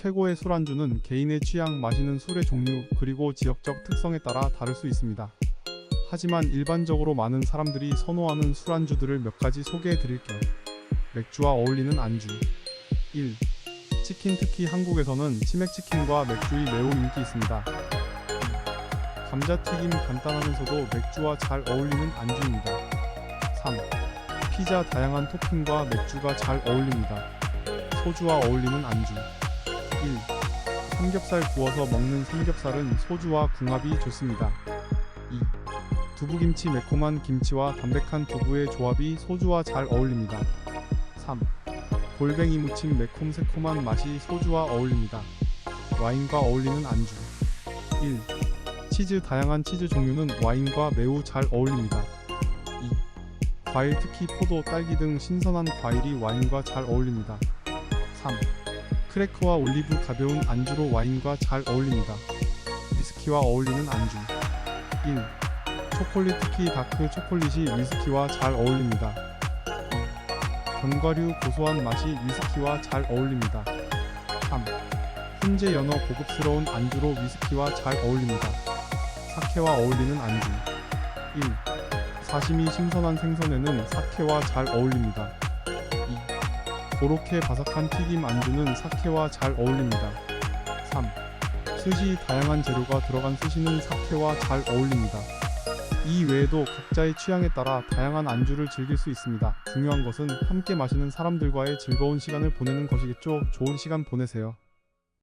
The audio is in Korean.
최고의 술안주는 개인의 취향, 마시는 술의 종류, 그리고 지역적 특성에 따라 다를 수 있습니다. 하지만 일반적으로 많은 사람들이 선호하는 술안주들을 몇 가지 소개해 드릴게요. 맥주와 어울리는 안주 1. 치킨 특히 한국에서는 치맥치킨과 맥주이 매우 인기 있습니다. 2. 감자튀김 간단하면서도 맥주와 잘 어울리는 안주입니다. 3. 피자 다양한 토핑과 맥주가 잘 어울립니다. 소주와 어울리는 안주 1. 삼겹살 구워서 먹는 삼겹살은 소주와 궁합이 좋습니다. 2. 두부김치 매콤한 김치와 담백한 두부의 조합이 소주와 잘 어울립니다. 3. 골뱅이 무침 매콤 새콤한 맛이 소주와 어울립니다. 와인과 어울리는 안주 1. 치즈 다양한 치즈 종류는 와인과 매우 잘 어울립니다. 2. 과일 특히 포도, 딸기 등 신선한 과일이 와인과 잘 어울립니다. 3. 크래커와 올리브 가벼운 안주로 와인과 잘 어울립니다. 위스키와 어울리는 안주 1. 초콜릿 특히 다크 초콜릿이 위스키와 잘 어울립니다. 2. 견과류 고소한 맛이 위스키와 잘 어울립니다. 3. 훈제 연어 고급스러운 안주로 위스키와 잘 어울립니다. 사케와 어울리는 안주 1. 사시미 신선한 생선에는 사케와 잘 어울립니다. 2. 고로케 바삭한 튀김 안주는 사케와 잘 어울립니다. 3. 스시 다양한 재료가 들어간 스시는 사케와 잘 어울립니다. 이 외에도 각자의 취향에 따라 다양한 안주를 즐길 수 있습니다. 중요한 것은 함께 마시는 사람들과의 즐거운 시간을 보내는 것이겠죠. 좋은 시간 보내세요.